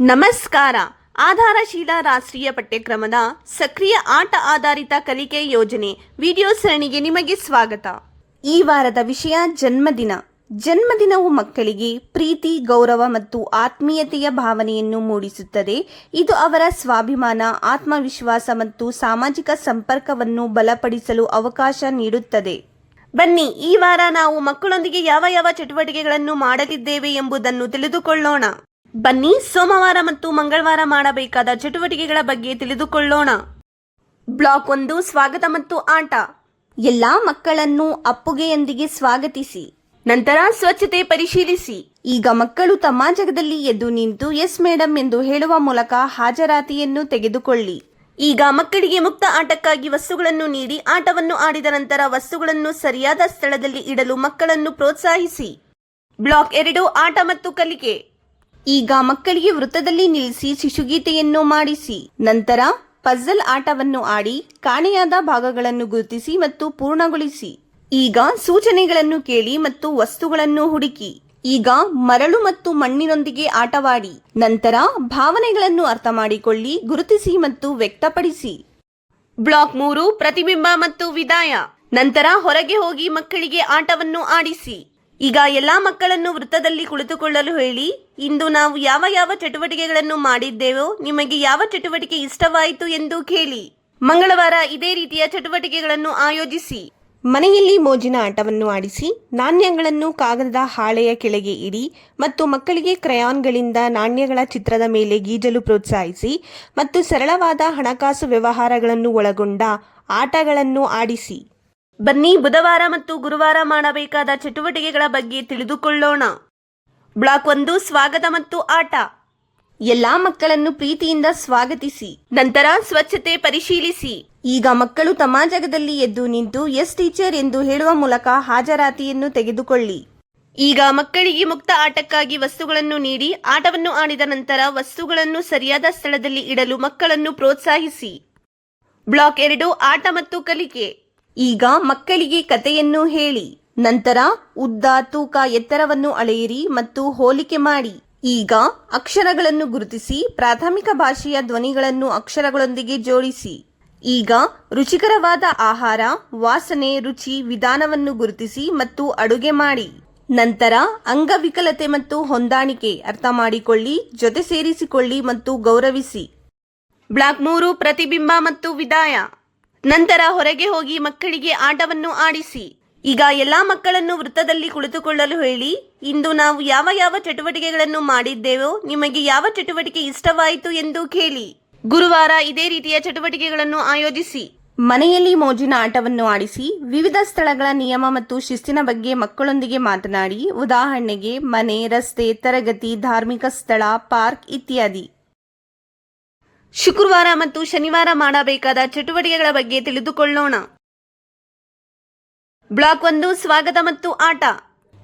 ನಮಸ್ಕಾರ. ಆಧಾರಶೀಲ ರಾಷ್ಟ್ರೀಯ ಪಠ್ಯಕ್ರಮದ ಸಕ್ರಿಯ ಆಟ ಆಧಾರಿತ ಕಲಿಕೆ ಯೋಜನೆ ವಿಡಿಯೋ ಸರಣಿಗೆ ನಿಮಗೆ ಸ್ವಾಗತ. ಈ ವಾರದ ವಿಷಯ ಜನ್ಮದಿನ. ಜನ್ಮದಿನವು ಮಕ್ಕಳಿಗೆ ಪ್ರೀತಿ, ಗೌರವ ಮತ್ತು ಆತ್ಮೀಯತೆಯ ಭಾವನೆಯನ್ನು ಮೂಡಿಸುತ್ತದೆ. ಇದು ಅವರ ಸ್ವಾಭಿಮಾನ, ಆತ್ಮವಿಶ್ವಾಸ ಮತ್ತು ಸಾಮಾಜಿಕ ಸಂಪರ್ಕವನ್ನು ಬಲಪಡಿಸಲು ಅವಕಾಶ ನೀಡುತ್ತದೆ. ಬನ್ನಿ, ಈ ವಾರ ನಾವು ಮಕ್ಕಳೊಂದಿಗೆ ಯಾವ ಯಾವ ಚಟುವಟಿಕೆಗಳನ್ನು ಮಾಡಲಿದ್ದೇವೆ ಎಂಬುದನ್ನು ತಿಳಿದುಕೊಳ್ಳೋಣ. ಬನ್ನಿ ಸೋಮವಾರ ಮತ್ತು ಮಂಗಳವಾರ ಮಾಡಬೇಕಾದ ಚಟುವಟಿಕೆಗಳ ಬಗ್ಗೆ ತಿಳಿದುಕೊಳ್ಳೋಣ. ಬ್ಲಾಕ್ ಒಂದು, ಸ್ವಾಗತ ಮತ್ತು ಆಟ. ಎಲ್ಲಾ ಮಕ್ಕಳನ್ನು ಅಪ್ಪುಗೆಯೊಂದಿಗೆ ಸ್ವಾಗತಿಸಿ. ನಂತರ ಸ್ವಚ್ಛತೆ ಪರಿಶೀಲಿಸಿ. ಈಗ ಮಕ್ಕಳು ತಮ್ಮ ಜಗದಲ್ಲಿ ಎದ್ದು ನಿಂತು ಎಸ್ ಮೇಡಮ್ ಎಂದು ಹೇಳುವ ಮೂಲಕ ಹಾಜರಾತಿಯನ್ನು ತೆಗೆದುಕೊಳ್ಳಿ. ಈಗ ಮಕ್ಕಳಿಗೆ ಮುಕ್ತ ಆಟಕ್ಕಾಗಿ ವಸ್ತುಗಳನ್ನು ನೀಡಿ, ಆಟವನ್ನು ಆಡಿದ ನಂತರ ವಸ್ತುಗಳನ್ನು ಸರಿಯಾದ ಸ್ಥಳದಲ್ಲಿ ಇಡಲು ಮಕ್ಕಳನ್ನು ಪ್ರೋತ್ಸಾಹಿಸಿ. ಬ್ಲಾಕ್ ಎರಡು, ಆಟ ಮತ್ತು ಕಲಿಕೆ. ಈಗ ಮಕ್ಕಳಿಗೆ ವೃತ್ತದಲ್ಲಿ ನಿಲ್ಲಿಸಿ ಶಿಶುಗೀತೆಯನ್ನು ಮಾಡಿಸಿ. ನಂತರ ಪಜಲ್ ಆಟವನ್ನು ಆಡಿ ಕಾಣೆಯಾದ ಭಾಗಗಳನ್ನು ಗುರುತಿಸಿ ಮತ್ತು ಪೂರ್ಣಗೊಳಿಸಿ. ಈಗ ಸೂಚನೆಗಳನ್ನು ಕೇಳಿ ಮತ್ತು ವಸ್ತುಗಳನ್ನು ಹುಡುಕಿ. ಈಗ ಮರಳು ಮತ್ತು ಮಣ್ಣಿನೊಂದಿಗೆ ಆಟವಾಡಿ. ನಂತರ ಭಾವನೆಗಳನ್ನು ಅರ್ಥ ಮಾಡಿಕೊಳ್ಳಿ ಗುರುತಿಸಿ ಮತ್ತು ವ್ಯಕ್ತಪಡಿಸಿ. ಬ್ಲಾಕ್ ಮೂರು, ಪ್ರತಿಬಿಂಬ ಮತ್ತು ವಿದಾಯ. ನಂತರ ಹೊರಗೆ ಹೋಗಿ ಮಕ್ಕಳಿಗೆ ಆಟವನ್ನು ಆಡಿಸಿ. ಈಗ ಎಲ್ಲಾ ಮಕ್ಕಳನ್ನು ವೃತ್ತದಲ್ಲಿ ಕುಳಿತುಕೊಳ್ಳಲು ಹೇಳಿ, ಇಂದು ನಾವು ಯಾವ ಯಾವ ಚಟುವಟಿಕೆಗಳನ್ನು ಮಾಡಿದ್ದೇವೋ ನಿಮಗೆ ಯಾವ ಚಟುವಟಿಕೆ ಇಷ್ಟವಾಯಿತು ಎಂದು ಕೇಳಿ. ಮಂಗಳವಾರ ಇದೇ ರೀತಿಯ ಚಟುವಟಿಕೆಗಳನ್ನು ಆಯೋಜಿಸಿ. ಮನೆಯಲ್ಲಿ ಮೋಜಿನ ಆಟವನ್ನು ಆಡಿಸಿ, ನಾಣ್ಯಗಳನ್ನು ಕಾಗದದ ಹಾಳೆಯ ಕೆಳಗೆ ಇಡಿ ಮತ್ತು ಮಕ್ಕಳಿಗೆ ಕ್ರಯಾನ್ಗಳಿಂದ ನಾಣ್ಯಗಳ ಚಿತ್ರದ ಮೇಲೆ ಗೀಜಲು ಪ್ರೋತ್ಸಾಹಿಸಿ ಮತ್ತು ಸರಳವಾದ ಹಣಕಾಸು ವ್ಯವಹಾರಗಳನ್ನು ಒಳಗೊಂಡ ಆಟಗಳನ್ನು ಆಡಿಸಿ. ಬನ್ನಿ ಬುಧವಾರ ಮತ್ತು ಗುರುವಾರ ಮಾಡಬೇಕಾದ ಚಟುವಟಿಕೆಗಳ ಬಗ್ಗೆ ತಿಳಿದುಕೊಳ್ಳೋಣ. ಬ್ಲಾಕ್ ಒಂದು, ಸ್ವಾಗತ ಮತ್ತು ಆಟ. ಎಲ್ಲಾ ಮಕ್ಕಳನ್ನು ಪ್ರೀತಿಯಿಂದ ಸ್ವಾಗತಿಸಿ. ನಂತರ ಸ್ವಚ್ಛತೆ ಪರಿಶೀಲಿಸಿ. ಈಗ ಮಕ್ಕಳು ತಮ್ಮ ಜಾಗದಲ್ಲಿ ಎದ್ದು ನಿಂತು, ಎಸ್ ಟೀಚರ್ ಎಂದು ಹೇಳುವ ಮೂಲಕ ಹಾಜರಾತಿಯನ್ನು ತೆಗೆದುಕೊಳ್ಳಿ. ಈಗ ಮಕ್ಕಳಿಗೆ ಮುಕ್ತ ಆಟಕ್ಕಾಗಿ ವಸ್ತುಗಳನ್ನು ನೀಡಿ, ಆಟವನ್ನು ಆಡಿದ ನಂತರ ವಸ್ತುಗಳನ್ನು ಸರಿಯಾದ ಸ್ಥಳದಲ್ಲಿ ಇಡಲು ಮಕ್ಕಳನ್ನು ಪ್ರೋತ್ಸಾಹಿಸಿ. ಬ್ಲಾಕ್ ಎರಡು, ಆಟ ಮತ್ತು ಕಲಿಕೆ. ಈಗ ಮಕ್ಕಳಿಗೆ ಕಥೆಯನ್ನು ಹೇಳಿ. ನಂತರ ಉದ್ದ ತೂಕ ಎತ್ತರವನ್ನು ಅಳೆಯಿರಿ ಮತ್ತು ಹೋಲಿಕೆ ಮಾಡಿ. ಈಗ ಅಕ್ಷರಗಳನ್ನು ಗುರುತಿಸಿ, ಪ್ರಾಥಮಿಕ ಭಾಷೆಯ ಧ್ವನಿಗಳನ್ನು ಅಕ್ಷರಗಳೊಂದಿಗೆ ಜೋಡಿಸಿ. ಈಗ ರುಚಿಕರವಾದ ಆಹಾರ, ವಾಸನೆ, ರುಚಿ, ವಿಧಾನವನ್ನು ಗುರುತಿಸಿ ಮತ್ತು ಅಡುಗೆ ಮಾಡಿ. ನಂತರ ಅಂಗವಿಕಲತೆ ಮತ್ತು ಹೊಂದಾಣಿಕೆ ಅರ್ಥ ಮಾಡಿಕೊಳ್ಳಿ, ಜೊತೆ ಸೇರಿಸಿಕೊಳ್ಳಿ ಮತ್ತು ಗೌರವಿಸಿ. ಬ್ಲಾಕ್ ಮೂರು, ಪ್ರತಿಬಿಂಬ ಮತ್ತು ವಿದಾಯ. ನಂತರ ಹೊರಗೆ ಹೋಗಿ ಮಕ್ಕಳಿಗೆ ಆಟವನ್ನು ಆಡಿಸಿ. ಈಗ ಎಲ್ಲಾ ಮಕ್ಕಳನ್ನು ವೃತ್ತದಲ್ಲಿ ಕುಳಿತುಕೊಳ್ಳಲು ಹೇಳಿ, ಇಂದು ನಾವು ಯಾವ ಯಾವ ಚಟುವಟಿಕೆಗಳನ್ನು ಮಾಡಿದ್ದೇವೋ, ನಿಮಗೆ ಯಾವ ಚಟುವಟಿಕೆ ಇಷ್ಟವಾಯಿತು ಎಂದು ಕೇಳಿ. ಗುರುವಾರ ಇದೇ ರೀತಿಯ ಚಟುವಟಿಕೆಗಳನ್ನು ಆಯೋಜಿಸಿ. ಮನೆಯಲ್ಲಿ ಮೋಜಿನ ಆಟವನ್ನು ಆಡಿಸಿ, ವಿವಿಧ ಸ್ಥಳಗಳ ನಿಯಮ ಮತ್ತು ಶಿಸ್ತಿನ ಬಗ್ಗೆ ಮಕ್ಕಳೊಂದಿಗೆ ಮಾತನಾಡಿ, ಉದಾಹರಣೆಗೆ ಮನೆ, ರಸ್ತೆ, ತರಗತಿ, ಧಾರ್ಮಿಕ ಸ್ಥಳ, ಪಾರ್ಕ್ ಇತ್ಯಾದಿ. ಶುಕ್ರವಾರ ಮತ್ತು ಶನಿವಾರ ಮಾಡಬೇಕಾದ ಚಟುವಟಿಕೆಗಳ ಬಗ್ಗೆ ತಿಳಿದುಕೊಳ್ಳೋಣ. ಬ್ಲಾಕ್ ಒಂದು ಸ್ವಾಗತ ಮತ್ತು ಆಟ.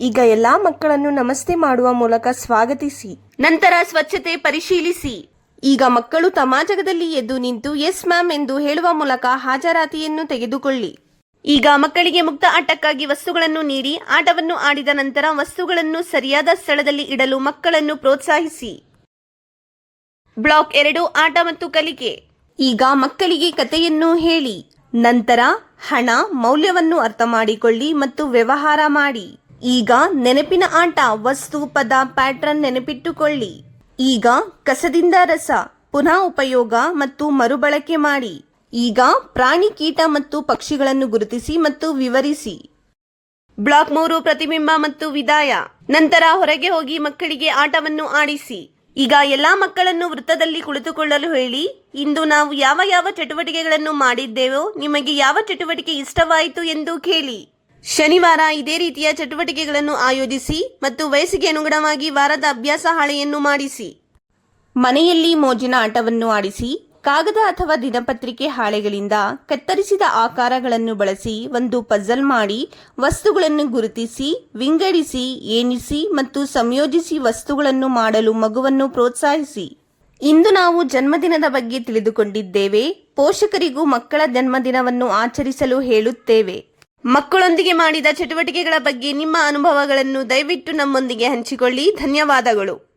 ಈಗ ಎಲ್ಲಾ ಮಕ್ಕಳನ್ನು ನಮಸ್ತೆ ಮಾಡುವ ಮೂಲಕ ಸ್ವಾಗತಿಸಿ. ನಂತರ ಸ್ವಚ್ಛತೆ ಪರಿಶೀಲಿಸಿ. ಈಗ ಮಕ್ಕಳು ತಮ್ಮ ಜಾಗದಲ್ಲಿ ಎದ್ದು ನಿಂತು ಎಸ್ ಮ್ಯಾಮ್ ಎಂದು ಹೇಳುವ ಮೂಲಕ ಹಾಜರಾತಿಯನ್ನು ತೆಗೆದುಕೊಳ್ಳಿ. ಈಗ ಮಕ್ಕಳಿಗೆ ಮುಕ್ತ ಆಟಕ್ಕಾಗಿ ವಸ್ತುಗಳನ್ನು ನೀಡಿ ಆಟವನ್ನು ಆಡಿದ ನಂತರ ವಸ್ತುಗಳನ್ನು ಸರಿಯಾದ ಸ್ಥಳದಲ್ಲಿ ಇಡಲು ಮಕ್ಕಳನ್ನು ಪ್ರೋತ್ಸಾಹಿಸಿ. ಬ್ಲಾಕ್ ಎರಡು ಆಟ ಮತ್ತು ಕಲಿಕೆ. ಈಗ ಮಕ್ಕಳಿಗೆ ಕಥೆಯನ್ನು ಹೇಳಿ. ನಂತರ ಹಣ ಮೌಲ್ಯವನ್ನು ಅರ್ಥ ಮಾಡಿಕೊಳ್ಳಿ ಮತ್ತು ವ್ಯವಹಾರ ಮಾಡಿ. ಈಗ ನೆನಪಿನ ಆಟ ವಸ್ತು, ಪದ, ಪ್ಯಾಟ್ರನ್ ನೆನಪಿಟ್ಟುಕೊಳ್ಳಿ. ಈಗ ಕಸದಿಂದ ರಸ, ಪುನಃ ಉಪಯೋಗ ಮತ್ತು ಮರುಬಳಕೆ ಮಾಡಿ. ಈಗ ಪ್ರಾಣಿ ಕೀಟ ಮತ್ತು ಪಕ್ಷಿಗಳನ್ನು ಗುರುತಿಸಿ ಮತ್ತು ವಿವರಿಸಿ. ಬ್ಲಾಕ್ ಮೂರು ಪ್ರತಿಬಿಂಬ ಮತ್ತು ವಿದಾಯ. ನಂತರ ಹೊರಗೆ ಹೋಗಿ ಮಕ್ಕಳಿಗೆ ಆಟವನ್ನು ಆಡಿಸಿ. ಈಗ ಎಲ್ಲ ಮಕ್ಕಳನ್ನು ವೃತ್ತದಲ್ಲಿ ಕುಳಿತುಕೊಳ್ಳಲು ಹೇಳಿ, ಇಂದು ನಾವು ಯಾವ ಯಾವ ಚಟುವಟಿಕೆಗಳನ್ನು ಮಾಡಿದ್ದೇವೋ ನಿಮಗೆ ಯಾವ ಚಟುವಟಿಕೆ ಇಷ್ಟವಾಯಿತು ಎಂದು ಕೇಳಿ. ಶನಿವಾರ ಇದೇ ರೀತಿಯ ಚಟುವಟಿಕೆಗಳನ್ನು ಆಯೋಜಿಸಿ ಮತ್ತು ವಯಸ್ಸಿಗೆ ಅನುಗುಣವಾಗಿ ವಾರದ ಅಭ್ಯಾಸ ಹಾಳೆಯನ್ನು ಮಾಡಿಸಿ. ಮನೆಯಲ್ಲಿ ಮೋಜಿನ ಆಟವನ್ನು ಆಡಿಸಿ ಕಾಗದ ಅಥವಾ ದಿನಪತ್ರಿಕೆ ಹಾಳೆಗಳಿಂದ ಕತ್ತರಿಸಿದ ಆಕಾರಗಳನ್ನು ಬಳಸಿ ಒಂದು ಪಜಲ್ ಮಾಡಿ ವಸ್ತುಗಳನ್ನು ಗುರುತಿಸಿ, ವಿಂಗಡಿಸಿ, ಏನಿಸಿ ಮತ್ತು ಸಂಯೋಜಿಸಿ ವಸ್ತುಗಳನ್ನು ಮಾಡಲು ಮಗುವನ್ನು ಪ್ರೋತ್ಸಾಹಿಸಿ. ಇಂದು ನಾವು ಜನ್ಮದಿನದ ಬಗ್ಗೆ ತಿಳಿದುಕೊಂಡಿದ್ದೇವೆ. ಪೋಷಕರಿಗೂ ಮಕ್ಕಳ ಜನ್ಮದಿನವನ್ನು ಆಚರಿಸಲು ಹೇಳುತ್ತೇವೆ. ಮಕ್ಕಳೊಂದಿಗೆ ಮಾಡಿದ ಚಟುವಟಿಕೆಗಳ ಬಗ್ಗೆ ನಿಮ್ಮ ಅನುಭವಗಳನ್ನು ದಯವಿಟ್ಟು ನಮ್ಮೊಂದಿಗೆ ಹಂಚಿಕೊಳ್ಳಿ. ಧನ್ಯವಾದಗಳು.